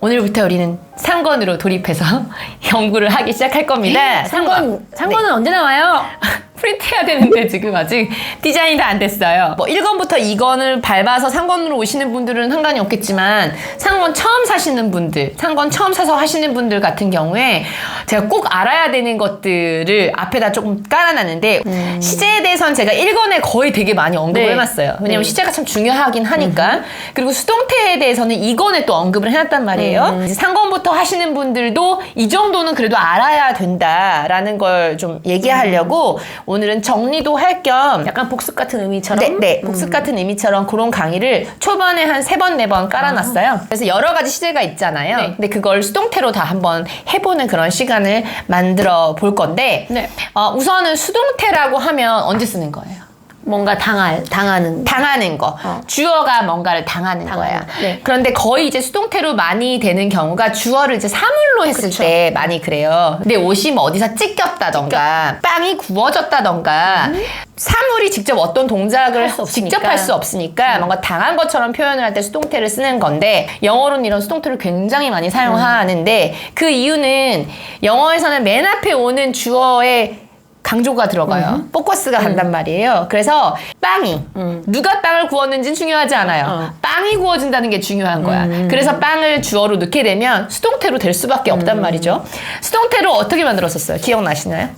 오늘부터 우리는 상권으로 돌입해서 연구를 하기 시작할 겁니다. 상권 상권은 언제 나와요? 프린트해야 되는데 지금 아직 디자인이 다 안 됐어요. 뭐 1권부터 2권을 밟아서 상권으로 오시는 분들은 상관이 없겠지만 상권 처음 사시는 분들, 상권 처음 사서 하시는 분들 같은 경우에 제가 꼭 알아야 되는 것들을 앞에다 조금 깔아놨는데 시제에 대해서는 제가 1권에 거의 되게 많이 언급을 네. 해놨어요. 왜냐면 네. 시제가 참 중요하긴 하니까. 그리고 수동태에 대해서는 2권에 또 언급을 해놨단 말이에요. 이제 상권부터 하시는 분들도 이 정도는 그래도 알아야 된다라는 걸 좀 얘기하려고 오늘은 정리도 할 겸 약간 복습 같은 의미처럼. 네, 네. 복습 같은 의미처럼 그런 강의를 초반에 한 세 번, 네 번 깔아놨어요. 그래서 여러 가지 시제가 있잖아요. 네. 근데 그걸 수동태로 다 한번 해보는 그런 시간을 만들어 볼 건데, 네. 어, 우선은 수동태라고 하면 언제 쓰는 거예요? 뭔가 당할 당하는. 당하는 거. 주어가 뭔가를 당하는, 당하는 거야. 거. 네. 그런데 거의 이제 수동태로 많이 되는 경우가 주어를 이제 사물로 했을 그쵸. 때 많이 그래요. 근데 옷이 뭐 어디서 찢겼다던가 빵이 구워졌다던가 사물이 직접 어떤 동작을 없으니까. 직접 할 수 없으니까 뭔가 당한 것처럼 표현을 할 때 수동태를 쓰는 건데 영어로는 이런 수동태를 굉장히 많이 사용하는데 그 이유는 영어에서는 맨 앞에 오는 주어의 강조가 들어가요. 포커스가 간단 말이에요. 그래서 빵이 누가 빵을 구웠는지는 중요하지 않아요. 어. 빵이 구워진다는 게 중요한 거야. 그래서 빵을 주어로 넣게 되면 수동태로 될 수밖에 없단 말이죠. 수동태로 어떻게 만들었었어요? 기억나시나요?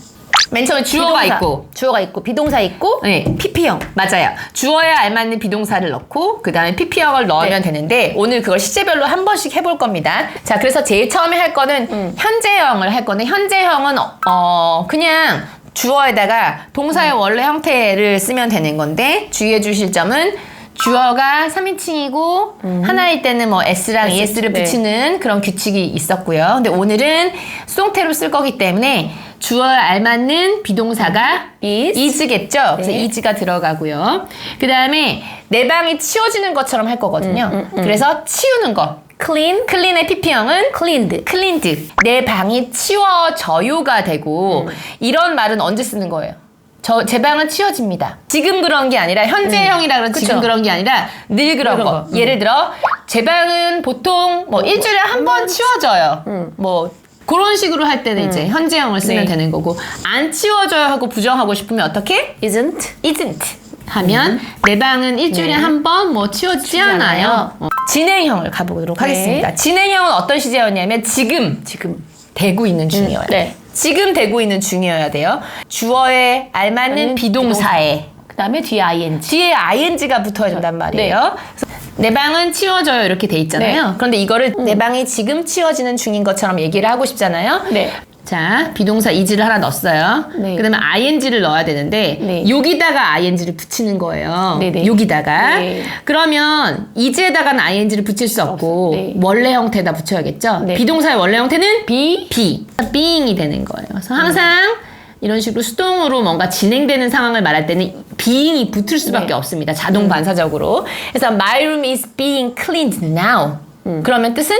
맨 처음에 주어가 비동사. 있고 주어가 있고 비동사 있고 네. PP형. 맞아요. 주어에 알맞는 비동사를 넣고 그 다음에 PP형을 넣으면 되는데 오늘 그걸 시제별로 한 번씩 해볼 겁니다. 자, 그래서 제일 처음에 할 거는 현재형을 할 건데 현재형은 어, 어, 그냥 주어에다가 동사의 원래 형태를 쓰면 되는 건데 주의해 주실 점은 주어가 3인칭이고 하나일 때는 뭐 S랑 S, ES를 네. 붙이는 그런 규칙이 있었고요. 근데 오늘은 수동태로 쓸 거기 때문에 주어에 알맞는 비동사가 is. is겠죠. 그래서 네. is가 들어가고요. 그 다음에 내 방이 치워지는 것처럼 할 거거든요. 그래서 치우는 거. Clean. clean의 pp형은 cleaned. cleaned. 내 방이 치워져요가 되고 이런 말은 언제 쓰는 거예요? 저, 제 방은 치워집니다. 지금 그런 게 아니라 현재형이라 그런 지금 그쵸. 그런 게 아니라 늘 그런 그런 거. 거. 예를 들어 제 방은 보통 뭐 일주일에 한 번 치워져요. 뭐 그런 식으로 할 때는 이제 현재형을 쓰면 네. 되는 거고 안 치워져요 하고 부정하고 싶으면 어떻게? isn't. isn't 하면 내 방은 일주일에 네. 한번 뭐 치워지지 않아요. 않아요. 어. 진행형을 가보도록 네. 하겠습니다. 진행형은 어떤 시제였냐면 지금 지금. 되고 있는 중이어야 네. 돼. 지금 되고 있는 중이어야 돼요. 주어에 알맞는 비동사에 그다음에 뒤에 ing. 뒤에 ing가 붙어야 된단 말이에요. 그래서 내 방은 치워져요 이렇게 돼 있잖아요. 네. 그런데 이거를 내 방이 지금 치워지는 중인 것처럼 얘기를 하고 싶잖아요. 네. 자, 비동사 is를 하나 넣었어요. 네. 그다음에 ing를 넣어야 되는데 네. 여기다가 ing를 붙이는 거예요. 네네. 여기다가 네. 그러면 is에다가는 ing를 붙일 수 없고 네. 원래 형태에다 붙여야겠죠. 네. 비동사의 원래 형태는 be, be, being이 되는 거예요. 그래서 항상 이런 식으로 수동으로 뭔가 진행되는 상황을 말할 때는 being이 붙을 수밖에 네. 없습니다. 자동 반사적으로. 그래서 my room is being cleaned now. 음. 그러면 뜻은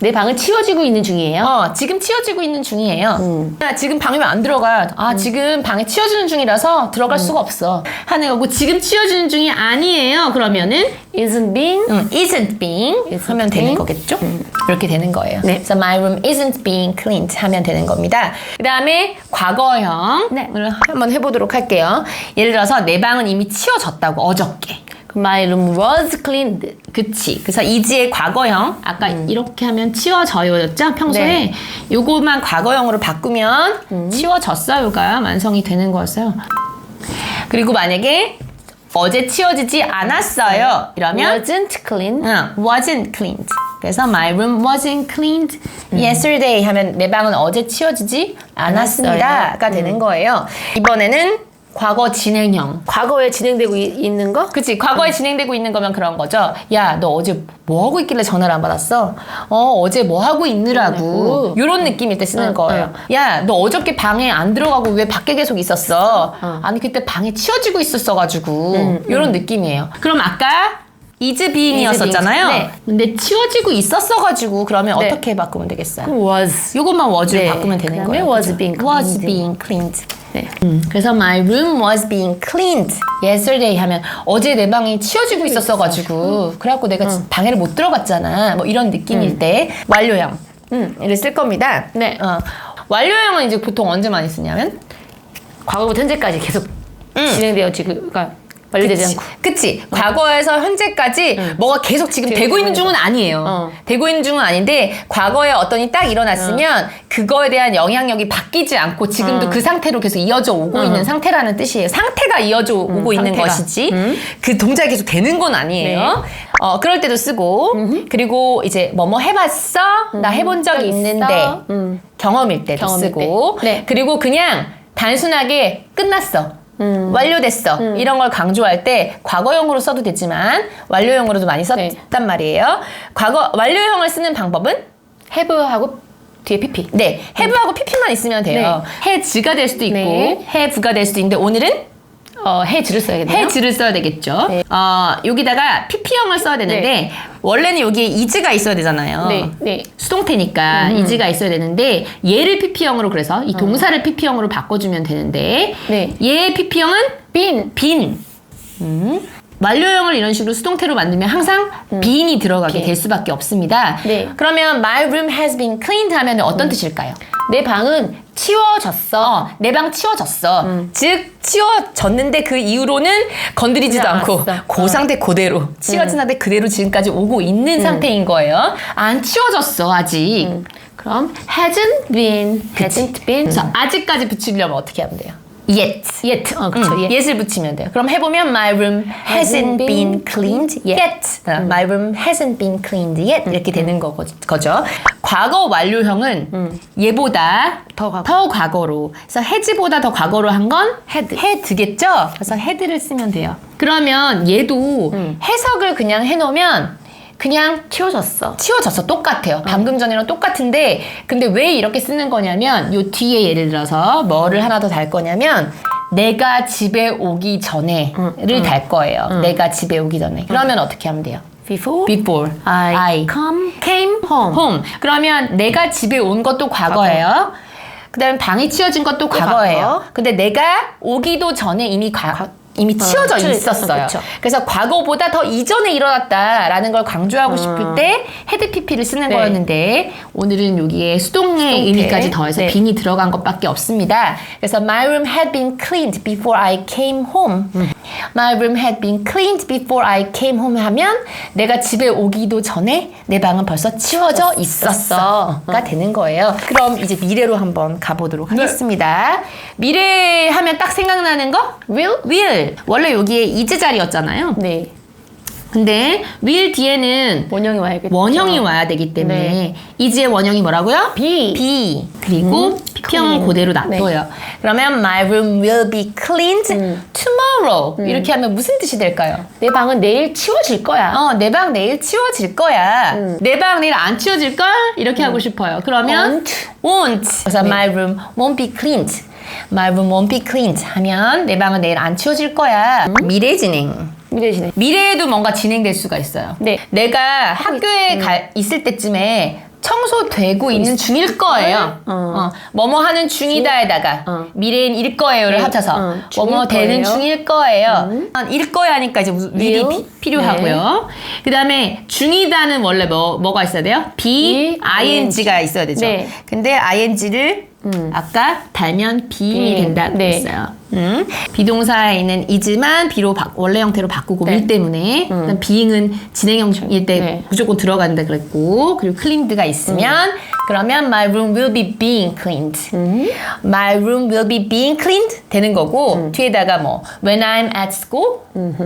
내 방은 치워지고 있는 중이에요. 어, 지금 치워지고 있는 중이에요. 음. 아, 지금 방이면 안 들어가. 아, 지금 방에 치워지는 중이라서 들어갈 음. 수가 없어. 하는 거고, 지금 치워지는 중이 아니에요. 그러면은, isn't being. 음, isn't being 하면 되는 being. 거겠죠? 이렇게 되는 거예요. 네. 그래서 my room isn't being cleaned 하면 되는 겁니다. 그 다음에 과거형을 네. 한번 해보도록 할게요. 예를 들어서 내 방은 이미 치워졌다고, 어저께. My room was cleaned. 그치. 그래서 이지의 과거형 아까 이렇게 하면 치워져요였죠? 평소에 음. 네. 요거만 과거형으로 바꾸면 음. 치워졌어요가 완성이 되는 거였어요. 그리고 만약에 어제 치워지지 않았어요. 이러면 wasn't clean. 응, wasn't cleaned. 그래서 my room wasn't cleaned 음. yesterday 하면 내 방은 어제 치워지지 않았습니다가 음. 되는 거예요. 이번에는 과거 진행형. 과거에 진행되고 이- 있는 거? 그치 과거에 진행되고 있는 거면 그런 거죠 야 너 어제 뭐 하고 있길래 전화를 안 받았어 어 어제 뭐 하고 있느라고. 요런 느낌일 때 쓰는 응, 거예요 야 너 어저께 방에 안 들어가고 왜 밖에 계속 있었어 아니 그때 방에 치워지고 있었어 가지고 요런 느낌이에요 그럼 아까 is being이었었잖아요 네. 근데 치워지고 있었어 가지고 그러면 네. 어떻게 바꾸면 되겠어요 was. 요것만 was로 네, 바꾸면 되는 그다음에 거예요 was 그죠? being was cleaned. being cleaned 네. 음, 그래서 my room was being cleaned. Yesterday 하면 어제 내 방이 치워지고 있었어가지고 그래갖고 내가 방에를 못 들어갔잖아. 뭐 이런 느낌일 때 완료형. 을쓸 겁니다. 네. 어, 완료형은 이제 보통 언제 많이 쓰냐면? 과거부터 현재까지 계속 진행되어 지금 그러니까 완료되지 그치. 않고. 그치. 과거에서 현재까지 뭐가 계속 지금 되고 되고 있는 있는 중은 아니에요. 어. 되고 있는 중은 아닌데 과거에 어떤 일이 딱 일어났으면 그거에 대한 영향력이 바뀌지 않고 지금도 어. 그 상태로 계속 이어져 오고 있는 상태라는 뜻이에요. 상태가 이어져 오고 있는 상태가. 것이지 그 동작이 계속 되는 건 아니에요. 네. 어, 그럴 때도 쓰고 그리고 이제 뭐뭐 해봤어? 나 해본 적이? 있는데 음. 경험일 때도 경험일 쓰고 때. 네. 그리고 그냥 단순하게 끝났어. 음. 완료됐어. 이런 걸 강조할 때 과거형으로 써도 되지만 완료형으로도 많이 썼단 네. 말이에요. 과거 완료형을 쓰는 방법은 have하고 뒤에 pp. 네, have하고 pp만 있으면 돼요. 해즈가 될 수도 있고 네. 해부가 될 수도 있는데 오늘은 어, 해즈를 써야겠네요. 해즈를 써야 되겠죠. 네. 어, 여기다가 pp형을 써야 되는데 원래는 여기에 is가 있어야 되잖아요. 네, 네. 수동태니까 is가 있어야 되는데 얘를 pp형으로 그래서 이 동사를 pp형으로 바꿔주면 되는데 네. 얘의 pp형은 빈. 빈. 음. 완료형을 이런 식으로 수동태로 만들면 항상 빈이 들어가게 빈. 될 수밖에 없습니다. 네. 그러면 my room has been cleaned 하면 어떤 뜻일까요? 내 방은 치워졌어. 어, 내 방 치워졌어. 즉 치워졌는데 그 이후로는 건드리지도 그냥 않고 왔어. 그 상태 그대로 치워진 상태 그대로 지금까지 오고 있는 상태인 거예요. 안 치워졌어 아직. 그럼 hasn't been, hasn't been. 그래서 아직까지 붙이려면 어떻게 하면 돼요? Yet. yet. 어, 그렇죠. 음, yet. yet을 붙이면 돼요. 그럼 해보면 my room hasn't been cleaned yet. 어, My room hasn't been cleaned yet. 이렇게 되는 거, 거죠. 과거 완료형은 얘보다 더 과거. 더 과거 로. 그래서 has보다 더 과거로 한 건 had. had겠죠? 그래서 had를 쓰면 돼요. 그러면 얘도 해석을 그냥 해놓으면 그냥 치워졌어. 치워졌어 똑같아요. 방금 전이랑 똑같은데 근데 왜 이렇게 쓰는 거냐면 요 뒤에 예를 들어서 뭐를 하나 더 달 거냐면 내가 집에 오기 전에를 달 거예요. 내가 집에 오기 전에. 그러면 어떻게 하면 돼요? Before, Before I, come, came home. home. 그러면 내가 집에 온 것도 과거예요. 그다음에 방이 치워진 것도 과거예요. 과거. 근데 내가 오기도 전에 이미 과, 이미 치워져 치워져 있었어요. 있- 어, 그쵸. 그래서 과거보다 더 이전에 일어났다라는 걸 강조하고 싶을 때 헤드 PP를 쓰는 네. 거였는데 오늘은 여기에 수동의. 의미까지 더해서 네. 빈이 들어간 것밖에 없습니다. 그래서 my room had been cleaned before I came home. My room had been cleaned before I came home 하면 내가 집에 오기도 전에 내 방은 벌써 치워져 있었어가 되는 거예요. 그럼 이제 미래로 한번 가보도록 하겠습니다. 미래 하면 딱 생각나는 거? will? will. 원래 여기에 is 자리였잖아요. 네. 근데 will 뒤에는 원형이 와야겠죠. 원형이 와야 되기 때문에 네. is의 원형이 뭐라고요? be. be. 그리고 pp형은 clean. 그대로 놔둬요. 그러면 my room will be cleaned tomorrow. 이렇게 하면 무슨 뜻이 될까요? 내 방은 내일 치워질 거야. 어, 내 방 내일 치워질 거야. 내방 내일 안 치워질 걸? 이렇게 하고 싶어요. 그러면 won't. 그래서 my room won't be cleaned. My room won't be cleaned 하면 내 방은 내일 안 치워질 거야. 미래 진행. 미래시네. 미래에도 뭔가 진행될 수가 있어요. 네. 내가 학교에 가, 있을 때쯤에 청소되고 있는 중일 거예요. 어. 뭐뭐 하는 중이다에다가 어. 미래인 일 거예요를 네. 합쳐서 어, 뭐뭐 되는 거예요. 중일 거예요. 한일 거야 하니까 이제 무슨 일이. 피- 필요하고요. 그 다음에 중이다는 원래 뭐, 뭐가 있어야 돼요? be, ing가 있어야 되죠. 네. 근데 ing를 아까 달면 be이 be. 된다고 네. 했어요. 음, 비동사에 있는 is만 be로 바, 원래 형태로 바꾸고 네. will 때문에 그다음 being은 진행형일 때 네. 무조건 들어간다 그랬고 그리고 cleaned가 있으면 그러면 my room will be being cleaned. my room will be being cleaned 되는 거고 뒤에다가 뭐 when I'm at school,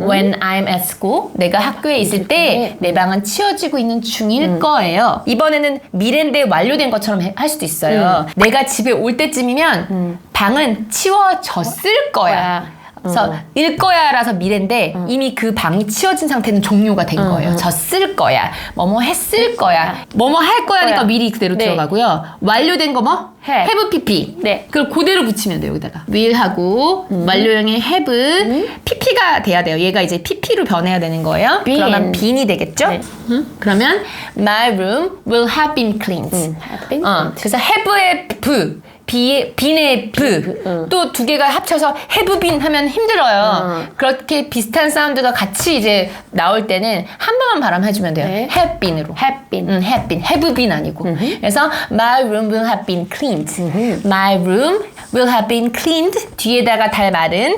when I'm at school 내가 학교에 있을 때 내 방은 치워지고 있는 중일 거예요. 이번에는 미래인데 완료된 것처럼 해- 할 수도 있어요. 내가 집에 올 때쯤이면 방은 치워졌을 거야. 그래서 일 거야라서 미래인데 이미 그 방이 치워진 상태는 종료가 된 거예요. 졌을 거야. 뭐뭐 했을 거야. 뭐뭐 할 거야니까 거야. 미리 그대로 네. 들어가고요. 완료된 거 뭐? Have. have pp. 네. 그걸 그대로 붙이면 돼요. 여기다가 will 하고 완료형의 have pp가 돼야 돼요. 얘가 이제 pp로 변해야 되는 거예요. been. 그러면 bean이 되겠죠? 네. 음? 그러면 my room will have been cleaned. have been 어, 그래서 have의 v 비, 빈의 브. 응. 또두 개가 합쳐서 been 하면 힘들어요. 응. 그렇게 비슷한 사운드가 같이 이제 나올 때는 한 번만 발음해주면 돼요. 네. 음, have been, have been 아니고. 그래서 my room will have been cleaned. My room will have been cleaned. 뒤에다가 달 말은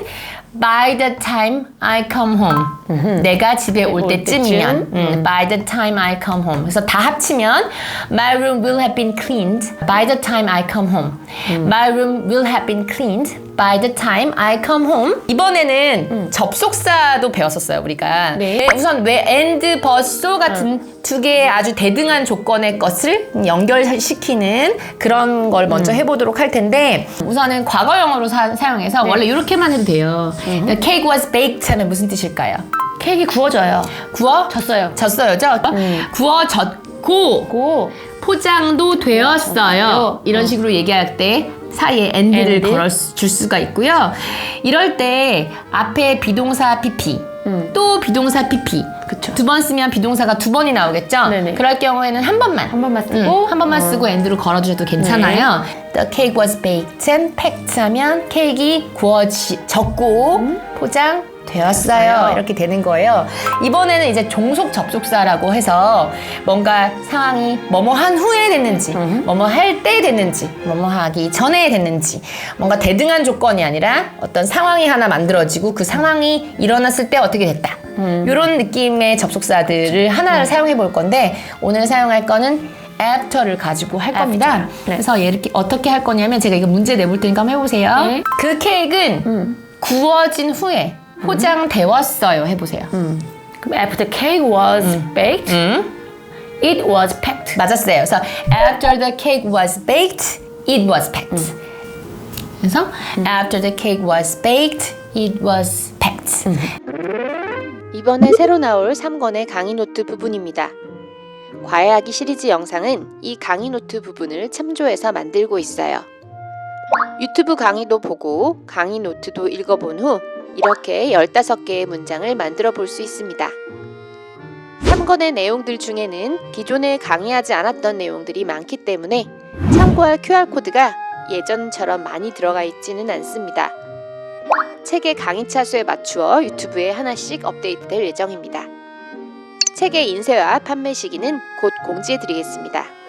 by the time I come home. 내가 집에 올 올 때쯤이면. 때쯤. 음, by the time I come home. 그래서 다 합치면 my room will have been cleaned by the time I come home. My room will have been cleaned by the time I come home. 이번에는 접속사도 배웠었어요, 우리가. 네. 우선 왜 and, but, so 같은 두 개의 아주 대등한 조건의 것을 연결시키는 그런 걸 먼저 해보도록 할 텐데 우선은 과거형으로 사, 용해서 원래 이렇게만 해도 돼요. Cake was baked 하면 무슨 뜻일까요? 케이크 구워져요. 구워? 졌어요. 졌어요, 죠? 구워졌고 고. 포장도 되었어요. 이런 식으로 얘기할 때 사이에 and를 and. 걸어 줄 수가 있고요. 이럴 때 앞에 비동사 pp 음. 또 비동사 pp. 두 번 쓰면 비동사가 두 번이 나오겠죠? 네네. 그럴 경우에는 한 번만 한 번만 음, 쓰고 한 번만 쓰고 and로 걸어주셔도 괜찮아요. 네. The cake was baked and packed 하면 케이크 구워졌고 포장 되었어요. 이렇게 되는 거예요. 이번에는 이제 종속 접속사라고 해서 뭔가 상황이 뭐뭐 한 후에 됐는지, 뭐뭐 할 때 됐는지, 뭐뭐 하기 전에 됐는지, 뭔가 대등한 조건이 아니라 어떤 상황이 하나 만들어지고 그 상황이 일어났을 때 어떻게 됐다. 이런 느낌의 접속사들을 하나를 사용해 볼 건데 오늘 사용할 거는 after를 가지고 할 겁니다. 네. 그래서 얘 이렇게 어떻게 할 거냐면 제가 이거 문제 내볼 테니까 한번 해보세요. 네. 그 케이크는 구워진 후에 포장되었어요. 해보세요. 그럼 after the cake was baked, it was packed. 맞았어요. 그래서 after the cake was baked, it was packed. 그래서 after the cake was baked, it was packed. 이번에 새로 나올 3권의 강의 노트 부분입니다. 과외하기 시리즈 영상은 이 강의 노트 부분을 참조해서 만들고 있어요. 유튜브 강의도 보고 강의 노트도 읽어본 후 이렇게 15개의 문장을 만들어 볼 수 있습니다. 3권의 내용들 중에는 기존에 강의하지 않았던 내용들이 많기 때문에 참고할 QR코드가 예전처럼 많이 들어가 있지는 않습니다. 책의 강의 차 수에 맞추어 유튜브에 하나씩 업데이트될 예정입니다. 책의 인쇄와 판매 시기는 곧 공지해 드리겠습니다.